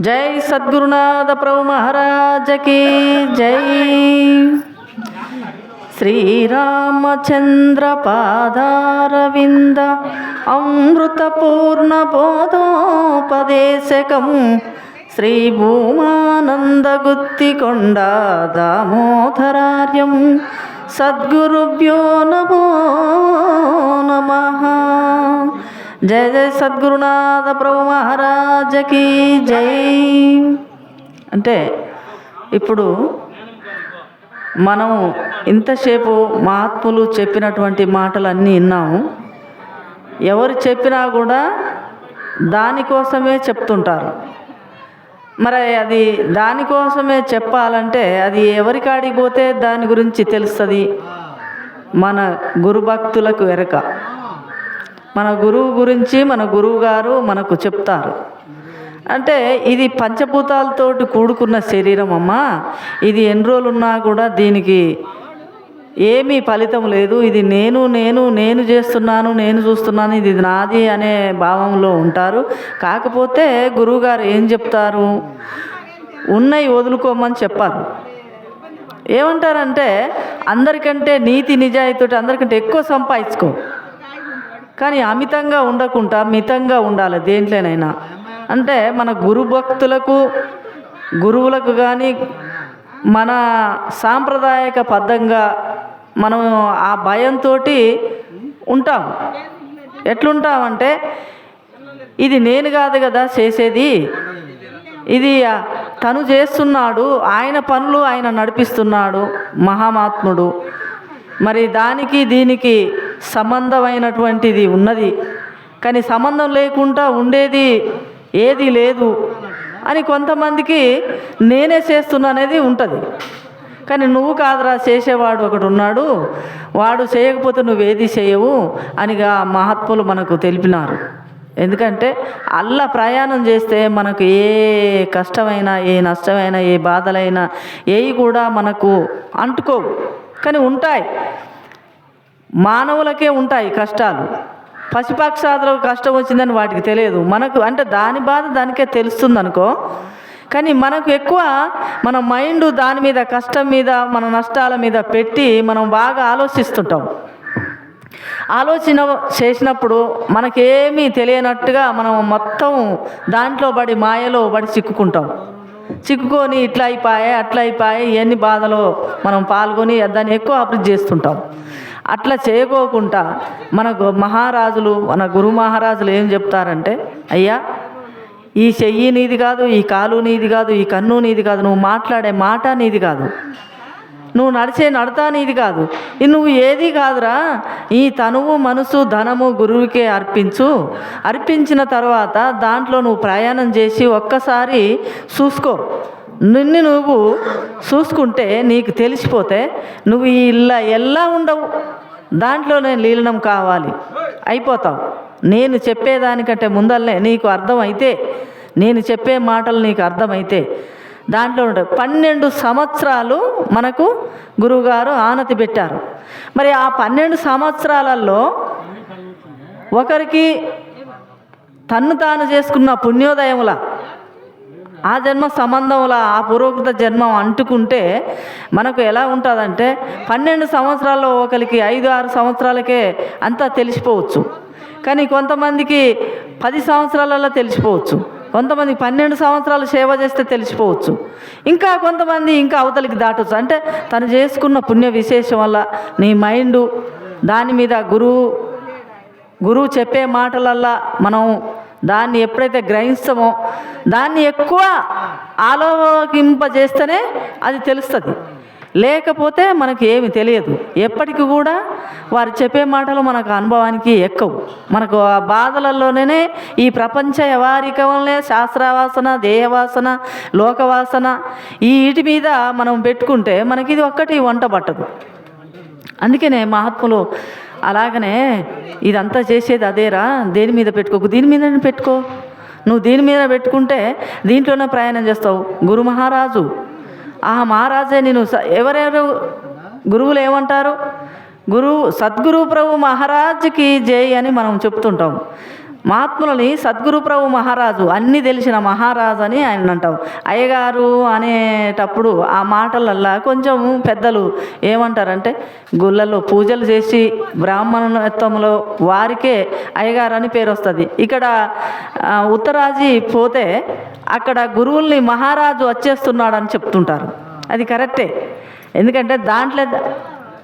జై సద్గురునాథ ప్రభు మహారాజకి జై. శ్రీరామచంద్ర పాదారవింద అమృతపూర్ణ బోధోపదేశకం శ్రీ భూమానంద దామోదరార్యం. సద్గురుభ్యో నమో నమ. జయ జయ సద్గురునాథ ప్రభు మహారాజకి జై. అంటే ఇప్పుడు మనం ఇంతసేపు మహాత్ములు చెప్పినటువంటి మాటలన్నీ విన్నాము. ఎవరు చెప్పినా కూడా దానికోసమే చెప్తుంటారు. మరి అది దానికోసమే చెప్పాలంటే అది ఎవరి కాడికి పోతే దాని గురించి తెలుస్తుంది? మన గురుభక్తులకు వెరక మన గురువు గురించి మన గురువు గారు మనకు చెప్తారు. అంటే ఇది పంచభూతాలతోటి కూడుకున్న శరీరం అమ్మా. ఇది ఎన్ని రోజులు ఉన్నా కూడా దీనికి ఏమీ ఫలితం లేదు. ఇది నేను నేను నేను చేస్తున్నాను నేను చూస్తున్నాను ఇది నాది అనే భావంలో ఉంటారు. కాకపోతే గురువుగారు ఏం చెప్తారు? ఉన్నవి వదులుకోమని చెప్పారు. ఏమంటారంటే అందరికంటే నీతి నిజాయితీ అందరికంటే ఎక్కువ సంపాదించుకో. కానీ అమితంగా ఉండకుండా మితంగా ఉండాలి దేంట్లోనైనా. అంటే మన గురు భక్తులకు గురువులకు కానీ మన సాంప్రదాయక పద్ధంగా మనం ఆ భయంతో ఉంటాం. ఎట్లుంటామంటే ఇది నేను కాదు కదా చేసేది. ఇది తను చేస్తున్నాడు ఆయన పనులు ఆయన నడిపిస్తున్నాడు మహామాత్ముడు. మరి దానికి దీనికి సంబంధమైనటువంటిది ఉన్నది. కానీ సంబంధం లేకుండా ఉండేది ఏది లేదు అని కొంతమందికి నేనే చేస్తున్నా అనేది ఉంటుంది. కానీ నువ్వు కాదురా చేసేవాడు ఒకడు ఉన్నాడు వాడు చేయకపోతే నువ్వేది చేయవు అనిగా మహాత్ములు మనకు తెలిపినారు. ఎందుకంటే అల్లా ప్రయాణం చేస్తే మనకు ఏ కష్టమైనా ఏ నష్టమైనా ఏ బాధలైనా ఏవి కూడా మనకు అంటుకోవు. కానీ ఉంటాయి. మానవులకే ఉంటాయి కష్టాలు. పశుపక్షాదులకు కష్టం వచ్చిందని వాటికి తెలియదు. మనకు అంటే దాని బాధ దానికే తెలుస్తుంది అనుకో కానీ మనకు ఎక్కువ మన మైండ్ దాని మీద కష్టం మీద మన నష్టాల మీద పెట్టి మనం బాగా ఆలోచిస్తుంటాం. ఆలోచన చేసినప్పుడు మనకేమీ తెలియనట్టుగా మనం మొత్తం దాంట్లో పడి మాయలో పడి చిక్కుకుంటాం. చిక్కుకొని ఇట్లా అయిపోయాయి అట్లా అయిపోయాయి ఎన్ని బాధలో మనం పాల్గొని దాన్ని ఎక్కువ అభివృద్ధి చేస్తుంటాం. అట్లా చేయకోకుండా మన గు- మహారాజులు మన గురు మహారాజులు ఏం చెప్తారంటే అయ్యా ఈ చెయ్యి నీది కాదు ఈ కాలు నీది కాదు ఈ కన్ను నీది కాదు నువ్వు మాట్లాడే మాట నీది కాదు. నువ్వు నడిచే నడతా నీది కాదు. నువ్వు ఏది కాదురా? ఈ తనువు మనసు ధనము గురువుకే అర్పించు. అర్పించిన తర్వాత దాంట్లో నువ్వు ప్రయాణం చేసి ఒక్కసారి చూసుకో. నిన్ను నువ్వు చూసుకుంటే నీకు తెలిసిపోతే నువ్వు ఇలా ఎలా ఉండవు? దాంట్లోనే లీలనం కావాలి. అయిపోతావు నేను చెప్పేదానికంటే ముందల్లే నీకు అర్థమైతే నేను చెప్పే మాటలు నీకు అర్థమైతే దాంట్లో ఉంటాయి పన్నెండు సంవత్సరాలు మనకు గురువుగారు ఆనతి పెట్టారు. మరి ఆ పన్నెండు సంవత్సరాలలో ఒకరికి తన్ను తాను చేసుకున్న పుణ్యోదయముల ఆ జన్మ సంబంధంలో ఆ పూర్వకృత జన్మం అంటుకుంటే మనకు ఎలా ఉంటుందంటే పన్నెండు సంవత్సరాల్లో ఒకరికి ఐదు ఆరు సంవత్సరాలకే అంతా తెలిసిపోవచ్చు. కానీ కొంతమందికి పది సంవత్సరాలలో తెలిసిపోవచ్చు. కొంతమంది పన్నెండు సంవత్సరాలు సేవ చేస్తే తెలిసిపోవచ్చు. ఇంకా కొంతమంది ఇంకా అవతలికి దాటవచ్చు అంటే తను చేసుకున్న పుణ్య విశేషం వల్ల నీ మైండ్ దాని మీద గురువు గురువు చెప్పే మాటలల్లా మనం దాన్ని ఎప్పుడైతే గ్రహిస్తామో దాన్ని ఎక్కువ ఆలోకింపజేస్తేనే అది తెలుస్తుంది. లేకపోతే మనకు ఏమి తెలియదు. ఎప్పటికి కూడా వారు చెప్పే మాటలు మనకు అనుభవానికి ఎక్కవు. మనకు ఆ బాధలలోనే ఈ ప్రపంచ వ్యవహారికంలో శాస్త్రవాసన దేహవాసన లోకవాసన ఈ వీటి మీద మనం పెట్టుకుంటే మనకి ఇది ఒక్కటి వంట పట్టదు. అందుకనే మహాత్ములు అలాగనే ఇదంతా చేసేది అదేరా? దేని మీద పెట్టుకోకు? దీని మీద పెట్టుకో. నువ్వు దీని మీద పెట్టుకుంటే దీంట్లోనే ప్రయాణం చేస్తావు. గురు మహారాజు. ఆ మహారాజే నేను ఎవరెవరు గురువులు ఏమంటారు? గురువు సద్గురు ప్రభు మహారాజ్కి జై అని మనం చెప్తుంటాం. మహాత్ములని సద్గురు ప్రభు మహారాజు అన్నీ తెలిసిన మహారాజు అని ఆయన అంటాం అయ్యగారు అనేటప్పుడు ఆ మాటలల్లా కొంచెం పెద్దలు ఏమంటారంటే గుళ్ళల్లో పూజలు చేసి బ్రాహ్మణత్వంలో వారికే అయ్యగారు అని పేరు వస్తుంది. ఇక్కడ ఆ, ఉత్తరాజీ పోతే అక్కడ గురువుల్ని మహారాజు వచ్చేస్తున్నాడని చెప్తుంటారు. అది కరెక్టే. ఎందుకంటే దాంట్లో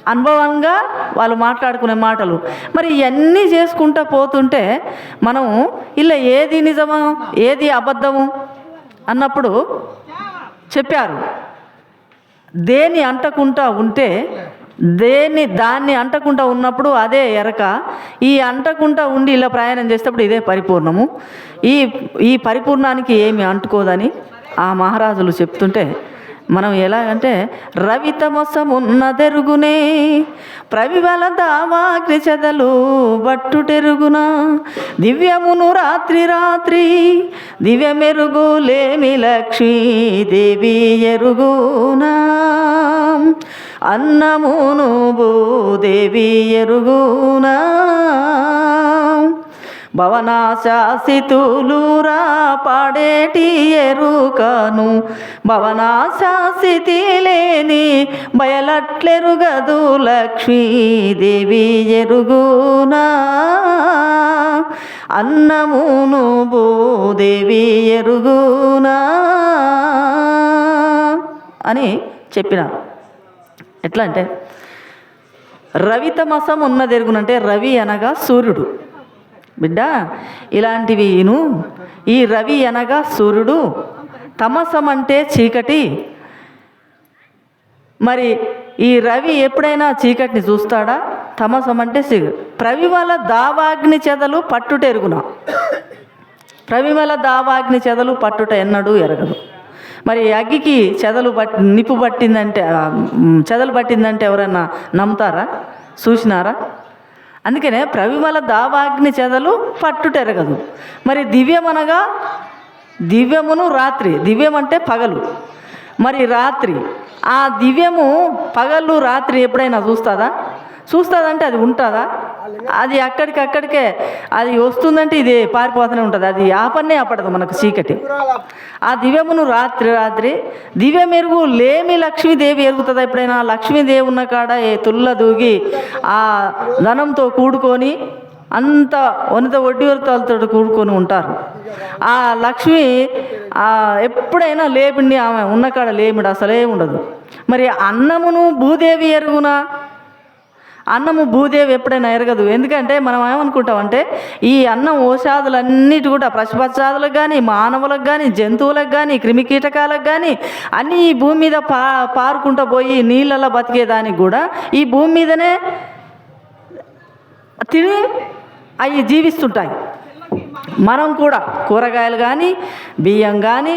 అనుభవంగా వాళ్ళు మాట్లాడుకునే మాటలు. మరి ఇవన్నీ చేసుకుంటూ పోతుంటే మనం ఇలా ఏది నిజము ఏది అబద్ధము అన్నప్పుడు చెప్పారు. దేన్ని అంటకుండా ఉంటే దేన్ని దాన్ని అంటకుండా ఉన్నప్పుడు అదే ఎరక. ఈ అంటకుండా ఉండి ఇలా ప్రయాణం చేసేటప్పుడు ఇదే పరిపూర్ణము. ఈ ఈ పరిపూర్ణానికి ఏమి అంటుకోదని ఆ మహారాజులు చెప్తుంటే మనం ఎలాగంటే రవితమసమున్నదెరుగునే ప్రవివల దావాగ్ని చెదలు బట్టుటెరుగున. దివ్యమును రాత్రి రాత్రి దివ్యమెరుగు లేమి లక్ష్మీ దేవి ఎరుగునా. అన్నమును భూదేవి ఎరుగునా. భవనాశాసితులురా పాడేటి ఎరుకను. భవనాశాసితి లేని బయలట్లెరుగదు లక్ష్మీదేవి ఎరుగునా. అన్నమును భూదేవి ఎరుగునా. అని చెప్పిన. ఎట్లా అంటే రవితమసం ఉన్నదెరుగునంటే రవి అనగా సూర్యుడు. బిడ్డ ఇలాంటివి ఈను ఈ రవి అనగా సూర్యుడు. తమసం అంటే చీకటి. మరి ఈ రవి ఎప్పుడైనా చీకటిని చూస్తాడా? తమసం అంటే చీకటి దావాగ్ని చెదలు పట్టుటెరుగున? ప్రవిమల దావాగ్ని చెదలు పట్టుట ఎన్నడూ ఎరగదు. మరి అగ్గికి చెదలు పట్టి నిప్పు పట్టిందంటే చెదలు పట్టిందంటే ఎవరన్నా నమ్ముతారా? చూసినారా? అందుకనే ప్రవిమల దావాగ్ని చెదలు పట్టుటెరగదు. మరి దివ్యమనగా దివ్యమును రాత్రి దివ్యం అంటే పగలు. మరి రాత్రి ఆ దివ్యము పగలు రాత్రి ఎప్పుడైనా చూస్తుందా? చూస్తుందంటే అది ఉంటుందా? అది అక్కడికక్కడికే అది వస్తుందంటే ఇది పారిపోతూనే ఉంటుంది. అది ఆపన్నే ఆపడదు మనకు చీకటి. ఆ దివ్యమును రాత్రి రాత్రి దివ్య మెరుగు లేమి లక్ష్మీదేవి ఎరుగుతుందా? ఎప్పుడైనా లక్ష్మీదేవి ఉన్న కాడ ఏ తుల్ల దూగి ఆ ధనంతో కూడుకొని అంత వనిత వడ్డీ వరతాలతో కూడుకొని ఉంటారు. ఆ లక్ష్మి ఎప్పుడైనా లేపిడి ఆమె ఉన్న కాడ లేమిడు అసలే ఉండదు. మరి అన్నమును భూదేవి ఎరుగునా? అన్నము భూదేవి ఎప్పుడైనా ఎరగదు. ఎందుకంటే మనం ఏమనుకుంటామంటే ఈ అన్నం ఓషాదులన్నిటి కూడా పశుపక్షాదులకు కానీ మానవులకు కానీ జంతువులకు కానీ క్రిమికీటకాలకు కానీ అన్నీ ఈ భూమి మీద పా పారుకుంటూ పోయి నీళ్ళలో బతికేదానికి కూడా ఈ భూమి మీదనే తిని అవి జీవిస్తుంటాయి. మనం కూడా కూరగాయలు కానీ బియ్యం కానీ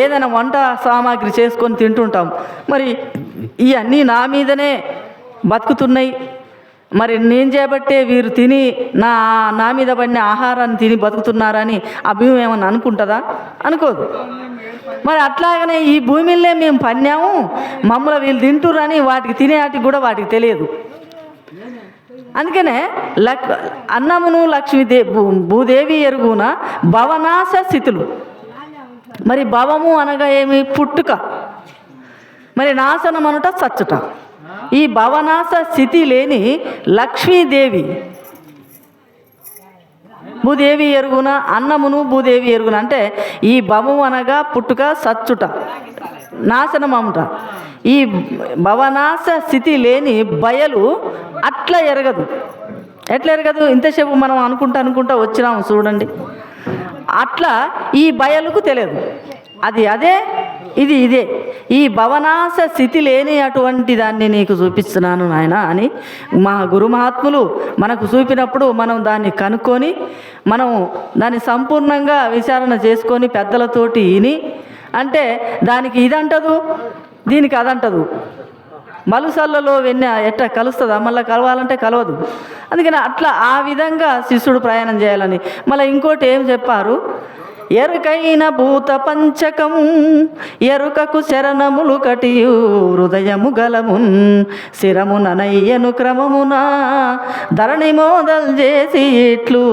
ఏదైనా వంట సామాగ్రి చేసుకొని తింటుంటాం. మరి ఇవన్నీ నా మీదనే బతుకుతున్నాయి. మరి నేను చేపట్టే వీరు తిని నా నా మీద పడిన ఆహారాన్ని తిని బతుకుతున్నారని ఆ భూమి ఏమన్నా అనుకుంటుందా? అనుకోదు. మరి అట్లాగనే ఈ భూమిలో మేము పన్నాము మమ్మల్ని వీళ్ళు తింటురని వాటికి తినే వాటికి కూడా వాటికి తెలియదు. అందుకనే లక్ అన్నమును లక్ష్మీదే భూ- భూదేవి ఎరుగున భవనాశ స్థితులు. మరి భవము అనగా ఏమి? పుట్టుక. మరి నాశనం అనుట సచ్చుట. ఈ భవనాశ స్థితి లేని లక్ష్మీదేవి. భూదేవి ఎరుగున అన్నమును భూదేవి ఎరుగున. అంటే ఈ భవము అనగా పుట్టుక సచ్చుట నాశనం ఈ భవనాశ స్థితి లేని బయలు అట్లా ఎరగదు. ఎట్లా ఎరగదు? ఇంతసేపు మనం అనుకుంటా అనుకుంటా వచ్చినాము చూడండి. అట్లా ఈ బయలుకు తెలియదు. అది అదే ఇది ఇదే. ఈ భవనాశ స్థితి లేని అటువంటి దాన్ని నీకు చూపిస్తున్నాను నాయన అని మా గురుమహాత్ములు మనకు చూపినప్పుడు మనం దాన్ని కనుక్కొని మనం దాన్ని సంపూర్ణంగా విచారణ చేసుకొని పెద్దలతోటి విని అంటే దానికి ఇదంటదు దీనికి అదంటదు. మలుసల్లలో వెన్న ఎట్ట కలుస్తుందా? మళ్ళీ కలవాలంటే కలవదు. అందుకని అట్లా ఆ విధంగా శిష్యుడు ప్రయాణం చేయాలని. మళ్ళీ ఇంకోటి ఏం చెప్పారు? ఎరుకైన భూత పంచకము ఎరుకకు శరణములు కటియు హృదయము గలమున్. శిరముననయ్యను క్రమమున ధరణి మోదల్ చేసి ఇట్లు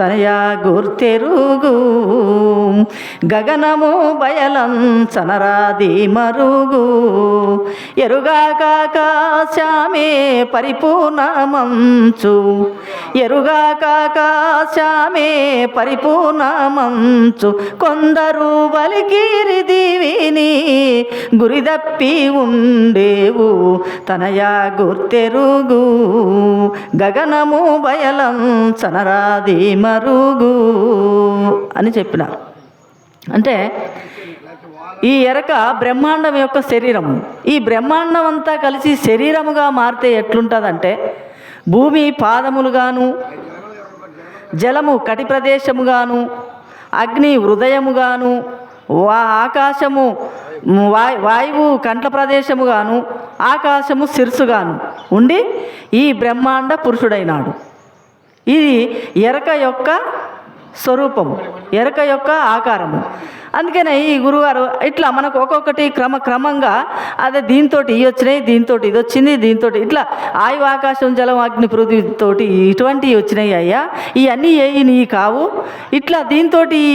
తనయా గుర్తెరుగు. గగనము బయలంచనరాది మరుగు. ఎరుగాకాకాశామే పరిపూర్ణమంచు. ఎరుగాకాశమే పరిపూర్ణమంచు. కొందరు బలిగిరి దీవిని గురిదప్పి ఉండేవు. తనయా గుర్తెరుగు. గగనము బయలం చనరాది మరుగు అని చెప్పినారు అంటే ఈ ఎరక బ్రహ్మాండం యొక్క శరీరము. ఈ బ్రహ్మాండం అంతా కలిసి శరీరముగా మారితే ఎట్లుంటుందంటే భూమి పాదములుగాను జలము కటి ప్రదేశముగాను అగ్ని హృదయముగాను వా ఆకాశము వాయు వాయువు కంట్ల ప్రదేశముగాను ఆకాశము శిరసుగాను ఉండి ఈ బ్రహ్మాండ పురుషుడైనాడు. ఇది ఎరక యొక్క స్వరూపము ఎరక యొక్క ఆకారము. అందుకనే ఈ గురుగారు ఇట్లా మనకు ఒక్కొక్కటి క్రమ క్రమంగా అదే దీంతో ఇవి వచ్చినాయి దీంతో ఇది వచ్చింది దీంతో ఇట్లా ఆయు ఆకాశం జలం అగ్ని పృథ్వీతోటి ఇటువంటివి వచ్చినాయి అయ్యా. ఇవన్నీ ఏవి నీ కావు. ఇట్లా దీంతో ఈ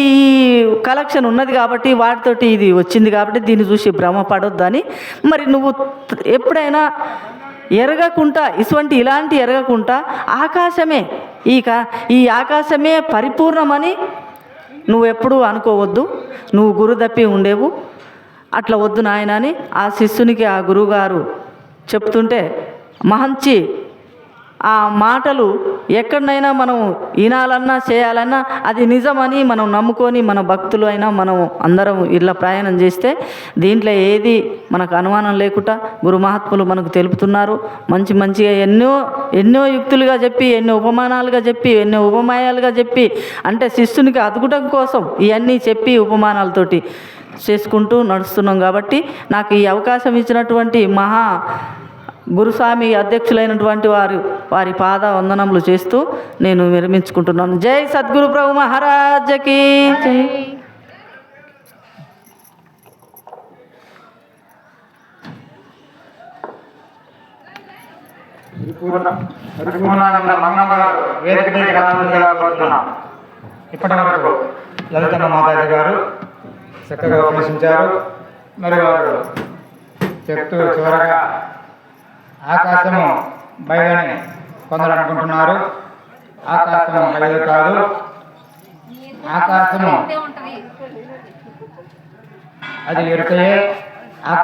కలెక్షన్ ఉన్నది కాబట్టి వాటితోటి ఇది వచ్చింది కాబట్టి దీన్ని చూసి భ్రమపడొద్దని మరి నువ్వు ఎప్పుడైనా ఎరగకుండా ఇటువంటి ఇలాంటి ఎరగకుండా ఆకాశమే. ఈ కా ఈ ఆకాశమే పరిపూర్ణమని నువ్వెప్పుడూ అనుకోవద్దు. నువ్వు గురు తప్పి ఉండేవు. అట్లా వద్దు నాయన అని ఆ శిష్యునికి ఆ గురువుగారు చెప్తుంటే మంచి ఆ మాటలు ఎక్కడనైనా మనం వినాలన్నా చేయాలన్నా అది నిజమని మనం నమ్ముకొని మన భక్తులు అయినా మనం అందరం ఇలా ప్రయాణం చేస్తే దీంట్లో ఏది మనకు అనుమానం లేకుండా గురు మహాత్ములు మనకు తెలుపుతున్నారు. మంచి మంచిగా ఎన్నో ఎన్నో యుక్తులుగా చెప్పి ఎన్నో ఉపమానాలుగా చెప్పి ఎన్నో ఉపమాయాలుగా చెప్పి అంటే శిష్యునికి అతుకుటం కోసం ఇవన్నీ చెప్పి ఉపమానాలతోటి చేసుకుంటూ నడుస్తున్నాం కాబట్టి నాకు ఈ అవకాశం ఇచ్చినటువంటి మహా గురుస్వామి అధ్యక్షులైనటువంటి వారు వారి పాద వందనములు చేస్తూ నేను విరమించుకుంటున్నాను. జై సద్గురు ప్రభు మహారాజకి. పరిపూర్ణానంద మంగమ్మ గారు వేదిక మీదకి కోరుతున్నాం ఇప్పటి వరకు లలితమ్మ మాతాజీ గారు చక్కగా ఉపదేశించారు. మరి వారు చెప్తూ చివరగా ఆకాశము బయలని కొందరు అనుకుంటున్నారు ఆకాశము బయలు కాదు. ఆకాశము అది ఎరుకయే.